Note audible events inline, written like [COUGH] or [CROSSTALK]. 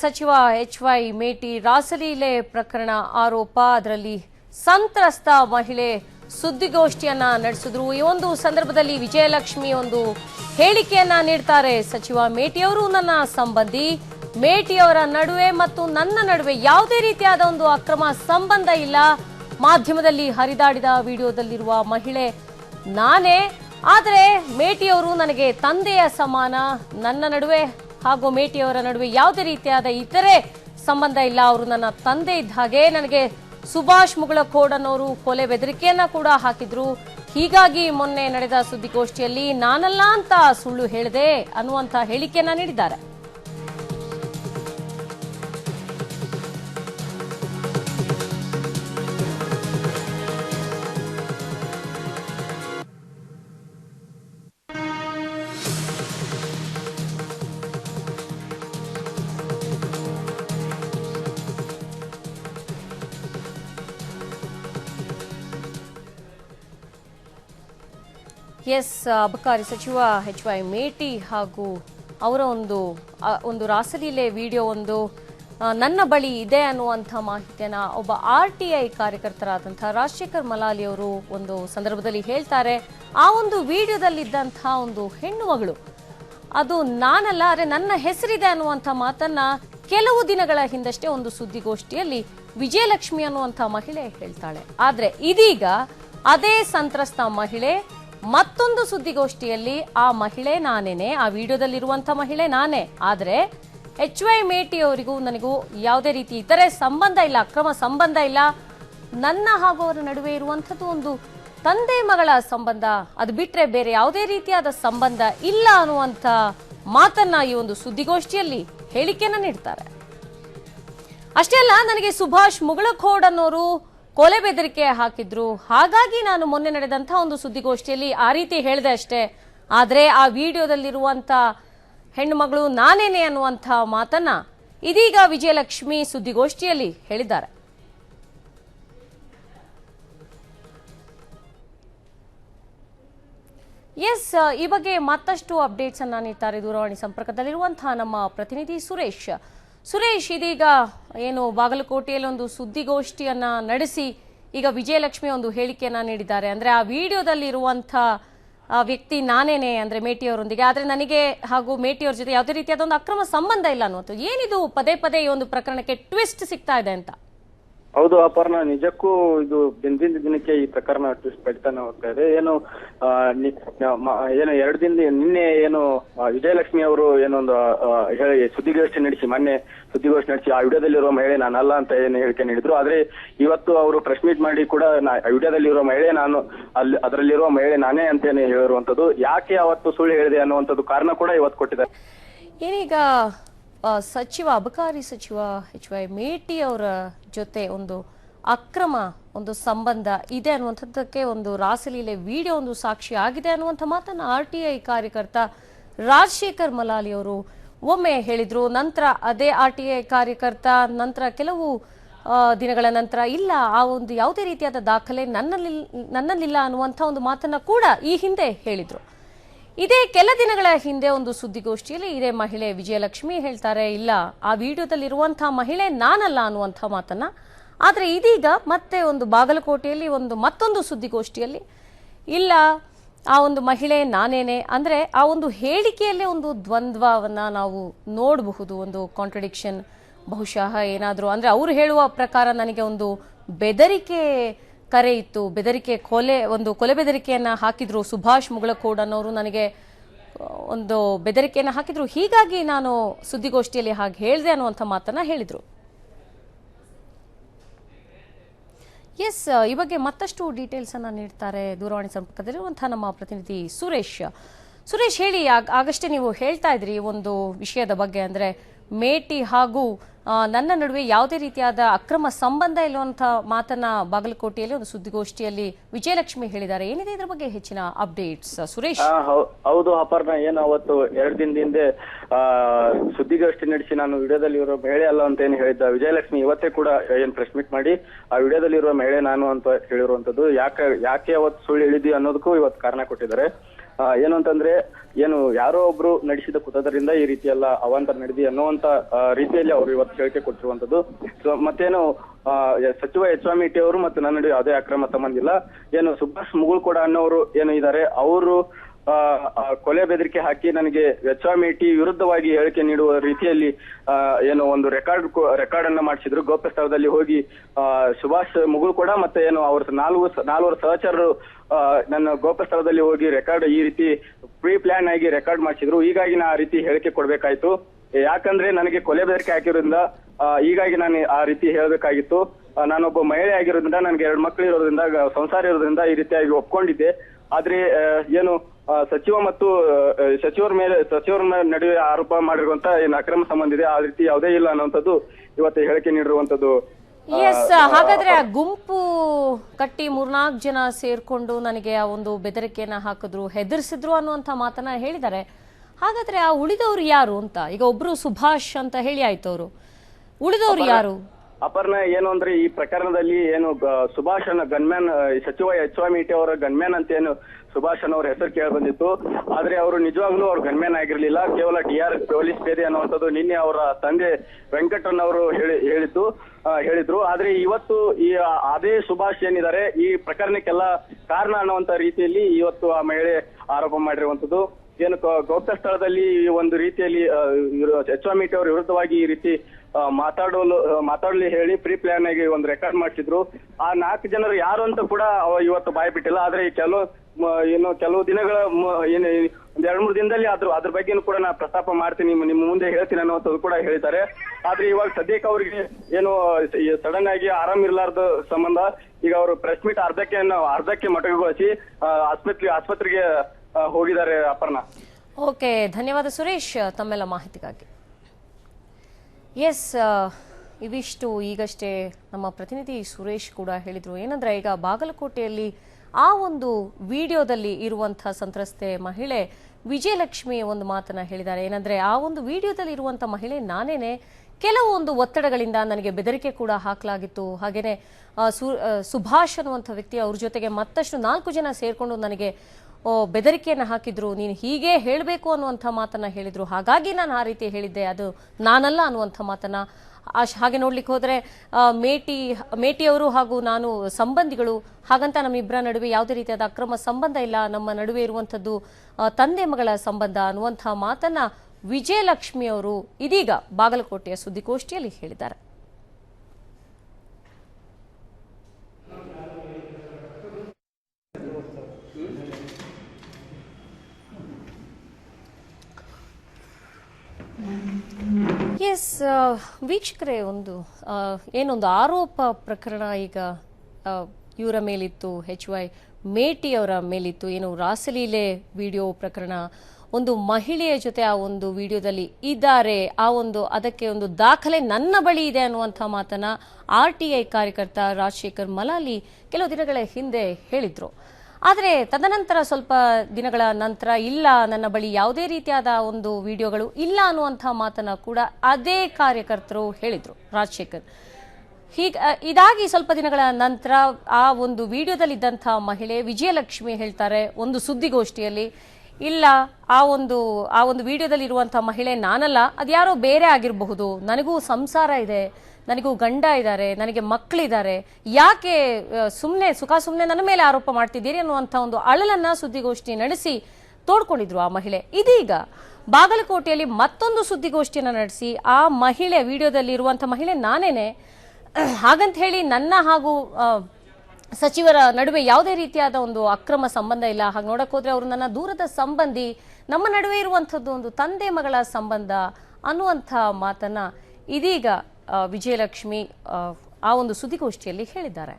ಸಚಿವ H Y ಮೇಟಿ ರಾಸಲೀಲೆ ಪ್ರಕರಣ ಆರೋಪ. ಅದರಲ್ಲಿ ಸಂತ್ರಸ್ತ ಮಹಿಳೆ ಸುದ್ದಿಗೋಷ್ಠಿಯನ್ನ ನಡೆಸಿದ್ರು. ಈ ಒಂದು ಸಂದರ್ಭದಲ್ಲಿ ವಿಜಯಲಕ್ಷ್ಮಿ ಒಂದು ಹೇಳಿಕೆಯನ್ನ ನೀಡ್ತಾರೆ. ಸಚಿವ ಮೇಟಿಯವರು ನನ್ನ ಸಂಬಂಧಿ. ಮೇಟಿಯವರ ನಡುವೆ ಮತ್ತು ನನ್ನ ನಡುವೆ ಯಾವುದೇ ರೀತಿಯಾದ ಒಂದು ಅಕ್ರಮ ಸಂಬಂಧ ಇಲ್ಲ. ಮಾಧ್ಯಮದಲ್ಲಿ ಹರಿದಾಡಿದ ವಿಡಿಯೋದಲ್ಲಿರುವ ಮಹಿಳೆ ನಾನೇ. ಆದರೆ ಮೇಟಿಯವರು ನನಗೆ ತಂದೆಯ ಸಮಾನ, ನನ್ನ ನಡುವೆ ಹಾಗೂ ಮೇಟಿಯವರ ನಡುವೆ ಯಾವುದೇ ರೀತಿಯಾದ ಇತರೆ ಸಂಬಂಧ ಇಲ್ಲ. ಅವರು ನನ್ನ ತಂದೆ ಇದ್ದ ಹಾಗೆ ನನಗೆ ಸುಭಾಷ್ ಮುಗಳಖೋಡ್ ಅನ್ನೋರು ಕೊಲೆ ಬೆದರಿಕೆಯನ್ನ ಕೂಡ ಹಾಕಿದ್ರು. ಹೀಗಾಗಿ ಮೊನ್ನೆ ನಡೆದ ಸುದ್ದಿಗೋಷ್ಠಿಯಲ್ಲಿ ನಾನಲ್ಲ ಅಂತ ಸುಳ್ಳು ಹೇಳಿದೆ ಅನ್ನುವಂತ ಹೇಳಿಕೆಯನ್ನ ನೀಡಿದ್ದಾರೆ. ಎಸ್ ಅಬಕಾರಿ ಸಚಿವ ಎಚ್ ವೈ ಮೇಟಿ ಹಾಗೂ ಅವರ ಒಂದು ಒಂದು ರಾಸಲೀಲೆ ವಿಡಿಯೋ ಒಂದು ನನ್ನ ಬಳಿ ಇದೆ ಅನ್ನುವಂಥ ಮಾಹಿತಿಯನ್ನು ಒಬ್ಬ ಆರ್ ಟಿ ಐ ಕಾರ್ಯಕರ್ತರಾದಂಥ ರಾಜಶೇಖರ್ ಮಲಾಲಿ ಅವರು ಒಂದು ಸಂದರ್ಭದಲ್ಲಿ ಹೇಳ್ತಾರೆ. ಆ ಒಂದು ವಿಡಿಯೋದಲ್ಲಿದ್ದಂಥ ಒಂದು ಹೆಣ್ಣು ಮಗಳು, ಅದು ನಾನಲ್ಲ ಅರೆ ನನ್ನ ಹೆಸರಿದೆ ಅನ್ನುವಂಥ ಮಾತನ್ನ ಕೆಲವು ದಿನಗಳ ಹಿಂದಷ್ಟೇ ಒಂದು ಸುದ್ದಿಗೋಷ್ಠಿಯಲ್ಲಿ ವಿಜಯಲಕ್ಷ್ಮಿ ಅನ್ನುವಂಥ ಮಹಿಳೆ ಹೇಳ್ತಾಳೆ. ಆದರೆ ಇದೀಗ ಅದೇ ಸಂತ್ರಸ್ತ ಮಹಿಳೆ ಮತ್ತೊಂದು ಸುದ್ದಿಗೋಷ್ಠಿಯಲ್ಲಿ ಆ ಮಹಿಳೆ ನಾನೇನೆ, ಆ ವಿಡಿಯೋದಲ್ಲಿರುವಂಥ ಮಹಿಳೆ ನಾನೇ. ಆದ್ರೆ ಎಚ್ ವೈ ಮೇಟಿ ಅವರಿಗೂ ನನಗೂ ಯಾವುದೇ ರೀತಿ ಇತರೆ ಸಂಬಂಧ ಇಲ್ಲ, ಅಕ್ರಮ ಸಂಬಂಧ ಇಲ್ಲ. ನನ್ನ ಹಾಗೂ ಅವರ ನಡುವೆ ಇರುವಂಥದ್ದು ಒಂದು ತಂದೆ ಮಗಳ ಸಂಬಂಧ. ಅದು ಬಿಟ್ರೆ ಬೇರೆ ಯಾವುದೇ ರೀತಿಯಾದ ಸಂಬಂಧ ಇಲ್ಲ ಅನ್ನುವಂಥ ಮಾತನ್ನ ಈ ಒಂದು ಸುದ್ದಿಗೋಷ್ಠಿಯಲ್ಲಿ ಹೇಳಿಕೆಯನ್ನ ನೀಡ್ತಾರೆ. ಅಷ್ಟೇ ಅಲ್ಲ, ನನಗೆ ಸುಭಾಷ್ ಮುಗಳಖೋಡ್ ಅನ್ನೋರು ಕೊಲೆ ಬೆದರಿಕೆ ಹಾಕಿದ್ರು. ಹಾಗಾಗಿ ನಾನು ಮೊನ್ನೆ ನಡೆದಂತಹ ಒಂದು ಸುದ್ದಿಗೋಷ್ಠಿಯಲ್ಲಿ ಆ ರೀತಿ ಹೇಳಿದೆ ಅಷ್ಟೇ. ಆದರೆ ಆ ವಿಡಿಯೋದಲ್ಲಿರುವಂತ ಹೆಣ್ಣು ಮಗಳು ನಾನೇನೆ ಅನ್ನುವಂಥ ಮಾತನ್ನ ಇದೀಗ ವಿಜಯಲಕ್ಷ್ಮಿ ಸುದ್ದಿಗೋಷ್ಠಿಯಲ್ಲಿ ಹೇಳಿದ್ದಾರೆ. ಎಸ್, ಈ ಬಗ್ಗೆ ಮತ್ತಷ್ಟು ಅಪ್ಡೇಟ್ಸ್ ಅನ್ನ ನೀಡ್ತಾರೆ ದೂರವಾಣಿ ಸಂಪರ್ಕದಲ್ಲಿರುವಂತಹ ನಮ್ಮ ಪ್ರತಿನಿಧಿ ಸುರೇಶ್. ಸುರೇಶ್ ಇದೀಗ ಏನು ಬಾಗಲಕೋಟೆಯಲ್ಲಿ ಒಂದು ಸುದ್ದಿಗೋಷ್ಠಿಯನ್ನ ನಡೆಸಿ ಈಗ ವಿಜಯಲಕ್ಷ್ಮಿ ಒಂದು ಹೇಳಿಕೆಯನ್ನ ನೀಡಿದ್ದಾರೆ. ಅಂದ್ರೆ ಆ ವಿಡಿಯೋದಲ್ಲಿ ಇರುವಂತ ವ್ಯಕ್ತಿ ನಾನೇನೆ ಅಂದ್ರೆ ಮೇಟಿಯವರೊಂದಿಗೆ ಆದ್ರೆ ನನಗೆ ಹಾಗೂ ಮೇಟಿಯವ್ರ ಜೊತೆ ಯಾವುದೇ ರೀತಿಯಾದ ಒಂದು ಅಕ್ರಮ ಸಂಬಂಧ ಇಲ್ಲ ಅನ್ನೋದು ಏನಿದು ಪದೇ ಪದೇ ಈ ಒಂದು ಪ್ರಕರಣಕ್ಕೆ ಟ್ವಿಸ್ಟ್ ಸಿಗ್ತಾ ಇದೆ ಅಂತ? ಹೌದು, ಅಪರ್ಣ. ನಿಜಕ್ಕೂ ಇದು ದಿನದಿಂದ ದಿನಕ್ಕೆ ಈ ಪ್ರಕರಣ ಟ್ವಿಸ್ಟ್ ಪಡಿತಾನೆ ಹೋಗ್ತಾ ಇದೆ. ಏನು ಏನು ಎರಡು ದಿನ ನಿನ್ನೆ ಏನು ವಿಜಯಲಕ್ಷ್ಮಿ ಅವರು ಏನೊಂದು ಹೇಳಿ, ಸುದ್ದಿಗೋಷ್ಠಿ ನಡೆಸಿ, ಮೊನ್ನೆ ಸುದ್ದಿಗೋಷ್ಠಿ ನಡೆಸಿ, ಆ ವಿಡಿಯೋದಲ್ಲಿರುವ ಮಹಿಳೆ ನಾನಲ್ಲ ಅಂತ ಏನು ಹೇಳಿಕೆ ನೀಡಿದ್ರು. ಆದ್ರೆ ಇವತ್ತು ಅವರು ಪ್ರೆಸ್ ಮೀಟ್ ಮಾಡಿ ಕೂಡ ವಿಡಿಯೋದಲ್ಲಿರುವ ಮಹಿಳೆ ನಾನು ಅಲ್ಲಿ, ಅದರಲ್ಲಿರುವ ಮಹಿಳೆ ನಾನೇ ಅಂತೇನೆ ಹೇಳಿರುವಂತದ್ದು ಯಾಕೆ ಅವತ್ತು ಸುಳ್ಳು ಹೇಳಿದೆ ಅನ್ನುವಂಥದ್ದು ಕಾರಣ ಕೂಡ ಇವತ್ತು ಕೊಟ್ಟಿದ್ದಾರೆ. ಏನೀಗ ಸಚಿವ, ಅಬಕಾರಿ ಸಚಿವ ಎಚ್ ವೈ ಮೇಟಿ ಅವರ ಜೊತೆ ಒಂದು ಅಕ್ರಮ ಒಂದು ಸಂಬಂಧ ಇದೆ ಅನ್ನುವಂಥದ್ದಕ್ಕೆ ಒಂದು ರಾಸಲೀಲೆ ವಿಡಿಯೋ ಒಂದು ಸಾಕ್ಷಿ ಆಗಿದೆ ಅನ್ನುವಂಥ ಮಾತನ್ನ ಆರ್ ಟಿ ಐ ಕಾರ್ಯಕರ್ತ ರಾಜಶೇಖರ್ ಮಲಾಲಿ ಅವರು ಒಮ್ಮೆ ಹೇಳಿದ್ರು. ನಂತರ ಅದೇ ಆರ್ ಟಿ ಐ ಕಾರ್ಯಕರ್ತ, ನಂತರ ಕೆಲವು ದಿನಗಳ ನಂತರ ಇಲ್ಲ, ಆ ಒಂದು ಯಾವುದೇ ರೀತಿಯಾದ ದಾಖಲೆ ನನ್ನಲ್ಲಿ ನನ್ನಲ್ಲಿಲ್ಲ ಅನ್ನುವಂಥ ಒಂದು ಮಾತನ್ನ ಕೂಡ ಈ ಹಿಂದೆ ಹೇಳಿದ್ರು. ಇದೇ ಕೆಲ ದಿನಗಳ ಹಿಂದೆ ಒಂದು ಸುದ್ದಿಗೋಷ್ಠಿಯಲ್ಲಿ ಇದೇ ಮಹಿಳೆ ವಿಜಯಲಕ್ಷ್ಮಿ ಹೇಳ್ತಾರೆ, ಇಲ್ಲ, ಆ ವಿಡಿಯೋದಲ್ಲಿರುವಂತಹ ಮಹಿಳೆ ನಾನಲ್ಲ ಅನ್ನುವಂಥ ಮಾತನ್ನ. ಆದ್ರೆ ಇದೀಗ ಮತ್ತೆ ಒಂದು ಬಾಗಲಕೋಟೆಯಲ್ಲಿ ಒಂದು ಮತ್ತೊಂದು ಸುದ್ದಿಗೋಷ್ಠಿಯಲ್ಲಿ, ಇಲ್ಲ, ಆ ಒಂದು ಮಹಿಳೆ ನಾನೇನೆ. ಅಂದ್ರೆ ಆ ಒಂದು ಹೇಳಿಕೆಯಲ್ಲೇ ಒಂದು ದ್ವಂದ್ವವನ್ನ ನಾವು ನೋಡಬಹುದು, ಒಂದು ಕಾಂಟ್ರಡಿಕ್ಷನ್ ಬಹುಶಃ ಏನಾದರೂ, ಅಂದ್ರೆ ಅವರು ಹೇಳುವ ಪ್ರಕಾರ ನನಗೆ ಒಂದು ಬೆದರಿಕೆ ಕರೆ ಇತ್ತು. ಬೆದರಿಕೆ, ಕೊಲೆ, ಒಂದು ಕೊಲೆ ಬೆದರಿಕೆಯನ್ನು ಹಾಕಿದ್ರು ಸುಭಾಷ್ ಮುಗಳಕೋಡ್ ಅನ್ನೋರು. ನನಗೆ ಒಂದು ಬೆದರಿಕೆಯನ್ನು ಹಾಕಿದ್ರು. ಹೀಗಾಗಿ ನಾನು ಸುದ್ದಿಗೋಷ್ಠಿಯಲ್ಲಿ ಹಾಗೆ ಹೇಳಿದೆ ಅನ್ನುವಂಥ ಮಾತನ್ನ ಹೇಳಿದ್ರು. ಎಸ್ ಈ ಬಗ್ಗೆ ಮತ್ತಷ್ಟು ಡೀಟೇಲ್ಸ್ ಅನ್ನ ನೀಡ್ತಾರೆ ದೂರವಾಣಿ ಸಂಪರ್ಕದಲ್ಲಿರುವಂತಹ ನಮ್ಮ ಪ್ರತಿನಿಧಿ ಸುರೇಶ್. ಸುರೇಶ್ ಹೇಳಿ, ಆಗ- ಆಗಷ್ಟೇ ನೀವು ಹೇಳ್ತಾ ಇದ್ರಿ ಒಂದು ವಿಷಯದ ಬಗ್ಗೆ. ಅಂದ್ರೆ ಮೇಟಿ ಹಾಗೂ ನನ್ನ ನಡುವೆ ಯಾವುದೇ ರೀತಿಯಾದ ಅಕ್ರಮ ಸಂಬಂಧ ಇಲ್ಲುವಂತಹ ಮಾತನ್ನ ಬಾಗಲಕೋಟೆಯಲ್ಲಿ ಒಂದು ಸುದ್ದಿಗೋಷ್ಠಿಯಲ್ಲಿ ವಿಜಯಲಕ್ಷ್ಮಿ ಹೇಳಿದ್ದಾರೆ. ಏನಿದೆ ಇದ್ರ ಬಗ್ಗೆ ಹೆಚ್ಚಿನ ಅಪ್ಡೇಟ್ಸ್? ಸುರೇಶ್? ಹೌದು ಅಪರ್ಣ, ಏನು ಅವತ್ತು ಎರಡು ದಿನದ ಹಿಂದೆ ಸುದ್ದಿಗೋಷ್ಠಿ ನಡೆಸಿ ನಾನು ವಿಡಿಯೋದಲ್ಲಿ ಇರೋ ಮಹಿಳೆ ಅಲ್ಲ ಅಂತ ಏನು ಹೇಳಿದ್ದ ವಿಜಯಲಕ್ಷ್ಮಿ, ಇವತ್ತೇ ಕೂಡ ಏನ್ ಪ್ರೆಸ್ ಮೀಟ್ ಮಾಡಿ, ಆ ವಿಡಿಯೋದಲ್ಲಿ ಇರುವ ಮಹಿಳೆ ನಾನು ಅಂತ ಹೇಳಿರುವಂತದ್ದು ಯಾಕೆ ಯಾಕೆ ಅವತ್ತು ಸುಳ್ಳು ಹೇಳಿದ್ವಿ ಅನ್ನೋದಕ್ಕೂ ಇವತ್ತು ಕಾರಣ ಕೊಟ್ಟಿದ್ದಾರೆ. ಏನು ಅಂತಂದ್ರೆ, ಏನು ಯಾರೋ ಒಬ್ರು ನಡೆಸಿದ ಕುತದರಿಂದ ಈ ರೀತಿ ಎಲ್ಲ ಅವಾಂತರ ನಡೆದಿ ಅನ್ನುವಂತ ರೀತಿಯಲ್ಲಿ ಅವರು ಇವತ್ತು ಹೇಳಿಕೆ ಕೊಟ್ಟಿರುವಂತದ್ದು ಸೊ, ಮತ್ತೇನು ಸಚಿವ ಎಚ್ ಟಿ ಅವರು ಮತ್ತು ನನ್ನ ನಡುವೆ ಯಾವುದೇ ಅಕ್ರಮ ಇಲ್ಲ. ಏನು ಸುಭಾಷ್ ಮುಗುಳ್ ಕೂಡ ಅನ್ನೋರು ಏನು ಇದ್ದಾರೆ ಅವರು ಕೊಲೆ ಬೆದರಿಕೆ ಹಾಕಿ ನನಗೆ ಟಿ ವಿರುದ್ಧವಾಗಿ ಹೇಳಿಕೆ ನೀಡುವ ರೀತಿಯಲ್ಲಿ ಏನು ಒಂದು ರೆಕಾರ್ಡ್ ರೆಕಾರ್ಡ್ ಅನ್ನ ಮಾಡಿಸಿದ್ರು. ಗೋಪ್ಯ ಸ್ಥಳದಲ್ಲಿ ಹೋಗಿ ಸುಭಾಷ್ ಮುಗುಳ್ಕೋಡ ಮತ್ತೆ ಏನು ಅವ್ರ ನಾಲ್ವರು ನಾಲ್ವರು ಸಹಚರರು ನನ್ನ ಗೋಪ್ಯ ಸ್ಥಳದಲ್ಲಿ ಹೋಗಿ ರೆಕಾರ್ಡ್ ಈ ರೀತಿ ಪ್ರೀ ಪ್ಲಾನ್ ಆಗಿ ರೆಕಾರ್ಡ್ ಮಾಡಿಸಿದ್ರು. ಹೀಗಾಗಿ ನಾ ಆ ರೀತಿ ಹೇಳಿಕೆ ಕೊಡ್ಬೇಕಾಯ್ತು. ಯಾಕಂದ್ರೆ ನನಗೆ ಕೊಲೆ ಬೆದರಿಕೆ ಹಾಕಿರೋದ್ರಿಂದ ಹೀಗಾಗಿ ನಾನು ಆ ರೀತಿ ಹೇಳಬೇಕಾಗಿತ್ತು. ನಾನೊಬ್ಬ ಮಹಿಳೆ ಆಗಿರೋದ್ರಿಂದ, ನನಗೆ ಎರಡು ಮಕ್ಕಳು ಇರೋದ್ರಿಂದ, ಸಂಸಾರ ಇರೋದ್ರಿಂದ ಈ ರೀತಿಯಾಗಿ ಒಪ್ಕೊಂಡಿದ್ದೆ. ಆದ್ರೆ ಏನು ಸಚಿವ ಮತ್ತು ಸಚಿವರ ಮೇಲೆ ಸಚಿವರ ನಡುವೆ ಆರೋಪ ಮಾಡಿರುವಂತ ಏನು ಅಕ್ರಮ ಸಂಬಂಧ ಇದೆ ಆ ರೀತಿ ಯಾವುದೇ ಇಲ್ಲ ಅನ್ನುವಂಥದ್ದು ಇವತ್ತು ಹೇಳಿಕೆ ನೀಡಿರುವಂತದ್ದು ಎಸ್ ಹಾಗಾದ್ರೆ ಆ ಗುಂಪು ಕಟ್ಟಿ ಮೂರ್ನಾಲ್ಕು ಜನ ಸೇರ್ಕೊಂಡು ನನಗೆ ಆ ಒಂದು ಬೆದರಿಕೆಯನ್ನ ಹಾಕಿದ್ರು ಹೆದರ್ಸಿದ್ರು ಅನ್ನುವಂಥ ಮಾತನ್ನ ಹೇಳಿದ್ದಾರೆ. ಹಾಗಾದ್ರೆ ಆ ಉಳಿದವರು ಯಾರು ಅಂತ? ಈಗ ಒಬ್ರು ಸುಭಾಷ್ ಅಂತ ಹೇಳಿ ಆಯ್ತು ಅವರು. ಉಳಿದವರು ಯಾರು? ಅಪರ್ಣ, ಏನು ಅಂದ್ರೆ ಈ ಪ್ರಕರಣದಲ್ಲಿ ಏನು ಸುಭಾಷ್ ಅನ್ನೋ ಗನ್ಮ್ಯಾನ್ ಸಚಿವ ಎಚ್ ವಾಮಿಟಿ ಅವರ ಗನ್ಮ್ಯಾನ್ ಅಂತ ಏನು ಸುಭಾಷ್ ಅವ್ರ ಹೆಸರು ಕೇಳಿ ಬಂದಿತ್ತು. ಆದ್ರೆ ಅವರು ನಿಜವಾಗ್ಲೂ ಅವ್ರ ಗನ್ಮ್ಯಾನ್ ಆಗಿರ್ಲಿಲ್ಲ. ಕೇವಲ ಡಿ ಆರ್ ಪೊಲೀಸ್ ಪೇದೆ ಅನ್ನುವಂಥದ್ದು ನಿನ್ನೆ ಅವರ ತಂದೆ ವೆಂಕಟರನ್ ಅವರು ಹೇಳಿ, ಹೇಳಿದ್ದು ಹೇಳಿದ್ರು. ಆದ್ರೆ ಇವತ್ತು ಈ ಅದೇ ಸುಭಾಷ್ ಏನಿದ್ದಾರೆ, ಈ ಪ್ರಕರಣಕ್ಕೆಲ್ಲ ಕಾರಣ ಅನ್ನುವಂತ ರೀತಿಯಲ್ಲಿ ಇವತ್ತು ಆ ಮಹಿಳೆ ಆರೋಪ ಮಾಡಿರುವಂತದ್ದು. ಏನು ಗೌಪ್ಯ ಸ್ಥಳದಲ್ಲಿ ಒಂದು ರೀತಿಯಲ್ಲಿ ಎಚ್ ವಾಮಿಟಿ ಅವರ ವಿರುದ್ಧವಾಗಿ ಈ ರೀತಿ ಮಾತಾಡಲು ಮಾತಾಡಲಿ ಹೇಳಿ ಪ್ರೀ ಪ್ಲಾನ್ ಆಗಿ ಒಂದು ರೆಕಾರ್ಡ್ ಮಾಡಿಸಿದ್ರು. ಆ ನಾಲ್ಕು ಜನರು ಯಾರು ಅಂತ ಕೂಡ ಇವತ್ತು ಬಾಯ್ ಬಿಟ್ಟಿಲ್ಲ. ಆದ್ರೆ ಕೆಲವು ಏನು ಕೆಲವು ದಿನಗಳ ಏನು ಒಂದ್ ಎರಡ್ ಮೂರು ದಿನದಲ್ಲಿ ಅದ್ರ ಅದ್ರ ಬಗ್ಗೆನೂ ಕೂಡ ನಾ ಪ್ರಸ್ತಾಪ ಮಾಡ್ತೀನಿ. ನಿಮ್ಮ ಮುಂದೆ ಹೇಳ್ತೀನಿ ಅನ್ನುವಂಥದ್ದು ಕೂಡ ಹೇಳಿದ್ದಾರೆ. ಆದ್ರೆ ಇವಾಗ ಸದ್ಯಕ್ಕೆ ಅವ್ರಿಗೆ ಏನು ಸಡನ್ ಆಗಿ ಆರಾಮ್ ಇರ್ಲಾರ್ದ ಸಂಬಂಧ. ಈಗ ಅವರು ಪ್ರೆಸ್ ಮೀಟ್ ಅರ್ಧಕ್ಕೆ ಅರ್ಧಕ್ಕೆ ಮೊಟಕುಗೊಳಿಸಿ ಆಸ್ಪತ್ರೆ, ಆಸ್ಪತ್ರೆಗೆ ಹೋಗಿದ್ದಾರೆ ಅಪರ್ಣ. ಓಕೆ, ಧನ್ಯವಾದ ಸುರೇಶ್, ತಮ್ಮೆಲ್ಲ ಮಾಹಿತಿಗಾಗಿ. ಎಸ್ ಇವಿಷ್ಟು ಈಗಷ್ಟೇ ನಮ್ಮ ಪ್ರತಿನಿಧಿ ಸುರೇಶ್ ಕೂಡ ಹೇಳಿದರು. ಏನಂದ್ರೆ, ಈಗ ಬಾಗಲಕೋಟೆಯಲ್ಲಿ ಆ ಒಂದು ವಿಡಿಯೋದಲ್ಲಿ ಇರುವಂಥ ಸಂತ್ರಸ್ತೆ ಮಹಿಳೆ ವಿಜಯಲಕ್ಷ್ಮಿ ಒಂದು ಮಾತನ್ನ ಹೇಳಿದ್ದಾರೆ. ಏನಂದ್ರೆ, ಆ ಒಂದು ವಿಡಿಯೋದಲ್ಲಿ ಇರುವಂಥ ಮಹಿಳೆ ನಾನೇನೆ ಕೆಲವು ಒಂದು ಒತ್ತಡಗಳಿಂದ ನನಗೆ ಬೆದರಿಕೆ ಕೂಡ ಹಾಕಲಾಗಿತ್ತು. ಹಾಗೆಯೇ ಸುಭಾಷ್ ಅನ್ನುವಂಥ ವ್ಯಕ್ತಿ ಅವ್ರ ಜೊತೆಗೆ ಮತ್ತಷ್ಟು ನಾಲ್ಕು ಜನ ಸೇರಿಕೊಂಡು ನನಗೆ ಬೆದರಿಕೆಯನ್ನು ಹಾಕಿದ್ರು, ನೀನು ಹೀಗೆ ಹೇಳಬೇಕು ಅನ್ನುವಂಥ ಮಾತನ್ನು ಹೇಳಿದರು. ಹಾಗಾಗಿ ನಾನು ಆ ರೀತಿ ಹೇಳಿದ್ದೆ. ಅದು ನಾನಲ್ಲ ಅನ್ನುವಂಥ ಮಾತನ್ನು. ಹಾಗೆ ನೋಡ್ಲಿಕ್ಕೆ ಹೋದರೆ ಮೇಟಿ, ಮೇಟಿಯವರು ಹಾಗೂ ನಾನು ಸಂಬಂಧಿಗಳು, ಹಾಗಂತ ನಮ್ಮಿಬ್ಬರ ನಡುವೆ ಯಾವುದೇ ರೀತಿಯಾದ ಅಕ್ರಮ ಸಂಬಂಧ ಇಲ್ಲ. ನಮ್ಮ ನಡುವೆ ಇರುವಂಥದ್ದು ತಂದೆ ಮಗಳ ಸಂಬಂಧ ಅನ್ನುವಂಥ ಮಾತನ್ನು ವಿಜಯಲಕ್ಷ್ಮಿ ಅವರು ಇದೀಗ ಬಾಗಲಕೋಟೆಯ ಸುದ್ದಿಗೋಷ್ಠಿಯಲ್ಲಿ ಹೇಳಿದ್ದಾರೆ. ಎಸ್ ವೀಕ್ಷಕರೇ, ಒಂದು ಏನೊಂದು ಆರೋಪ ಪ್ರಕರಣ ಈಗ ಇವರ ಮೇಲಿತ್ತು ಹೆಚ್ ವೈ ಮೇಟಿ ಅವರ ಮೇಲಿತ್ತು, ಏನು ರಾಸಲೀಲೆ ವಿಡಿಯೋ ಪ್ರಕರಣ. ಒಂದು ಮಹಿಳೆಯ ಜೊತೆ ಆ ಒಂದು ವಿಡಿಯೋದಲ್ಲಿ ಇದ್ದಾರೆ, ಆ ಒಂದು, ಅದಕ್ಕೆ ಒಂದು ದಾಖಲೆ ನನ್ನ ಬಳಿ ಇದೆ ಅನ್ನುವಂಥ ಮಾತನ್ನ ಆರ್ ಟಿ ಐ ಕಾರ್ಯಕರ್ತ ರಾಜಶೇಖರ್ ಮಲಾಲಿ ಕೆಲವು ದಿನಗಳ ಹಿಂದೆ ಹೇಳಿದ್ರು. ಆದರೆ ತದನಂತರ ಸ್ವಲ್ಪ ದಿನಗಳ ನಂತರ, ಇಲ್ಲ, ನನ್ನ ಬಳಿ ಯಾವುದೇ ರೀತಿಯಾದ ಒಂದು ವಿಡಿಯೋಗಳು ಇಲ್ಲ ಅನ್ನುವಂಥ ಮಾತನ್ನ ಕೂಡ ಅದೇ ಕಾರ್ಯಕರ್ತರು ಹೇಳಿದರು, ರಾಜಶೇಖರ್. ಹೀಗ ಇದಾಗಿ ಸ್ವಲ್ಪ ದಿನಗಳ ನಂತರ ಆ ಒಂದು ವಿಡಿಯೋದಲ್ಲಿದ್ದಂಥ ಮಹಿಳೆ ವಿಜಯಲಕ್ಷ್ಮಿ ಹೇಳ್ತಾರೆ, ಒಂದು ಸುದ್ದಿಗೋಷ್ಠಿಯಲ್ಲಿ ಇಲ್ಲ, ಆ ಒಂದು ಆ ಒಂದು ವಿಡಿಯೋದಲ್ಲಿ ಇರುವಂಥ ಮಹಿಳೆ ನಾನಲ್ಲ, ಅದ್ಯಾರೋ ಬೇರೆ ಆಗಿರಬಹುದು. ನನಗೂ ಸಂಸಾರ ಇದೆ, ನನಗೂ ಗಂಡ ಇದ್ದಾರೆ, ನನಗೆ ಮಕ್ಕಳಿದ್ದಾರೆ. ಯಾಕೆ ಸುಮ್ಮನೆ ಸುಖ ಸುಮ್ಮನೆ ನನ್ನ ಮೇಲೆ ಆರೋಪ ಮಾಡ್ತಿದ್ದೀರಿ ಅನ್ನುವಂಥ ಒಂದು ಅಳಲನ್ನ ಸುದ್ದಿಗೋಷ್ಠಿ ನಡೆಸಿ ತೋಡ್ಕೊಂಡಿದ್ರು ಆ ಮಹಿಳೆ. ಇದೀಗ ಬಾಗಲಕೋಟೆಯಲ್ಲಿ ಮತ್ತೊಂದು ಸುದ್ದಿಗೋಷ್ಠಿಯನ್ನು ನಡೆಸಿ, ಆ ಮಹಿಳೆ ವಿಡಿಯೋದಲ್ಲಿ ಇರುವಂಥ ಮಹಿಳೆ ನಾನೇನೆ. [CLEARS THROAT] ಹಾಗಂತ ಹೇಳಿ ನನ್ನ ಹಾಗೂ ಸಚಿವರ ನಡುವೆ ಯಾವುದೇ ರೀತಿಯಾದ ಒಂದು ಅಕ್ರಮ ಸಂಬಂಧ ಇಲ್ಲ. ಹಾಗೆ ನೋಡಕ್ ಹೋದ್ರೆ ಅವರು ನನ್ನ ದೂರದ ಸಂಬಂಧಿ, ನಮ್ಮ ನಡುವೆ ಇರುವಂಥದ್ದು ಒಂದು ತಂದೆ ಮಗಳ ಸಂಬಂಧ ಅನ್ನುವಂಥ ಮಾತನ್ನ ಇದೀಗ ವಿಜಯಲಕ್ಷ್ಮಿ ಆ ಒಂದು ಸುದ್ದಿಗೋಷ್ಠಿಯಲ್ಲಿ ಹೇಳಿದ್ದಾರೆ.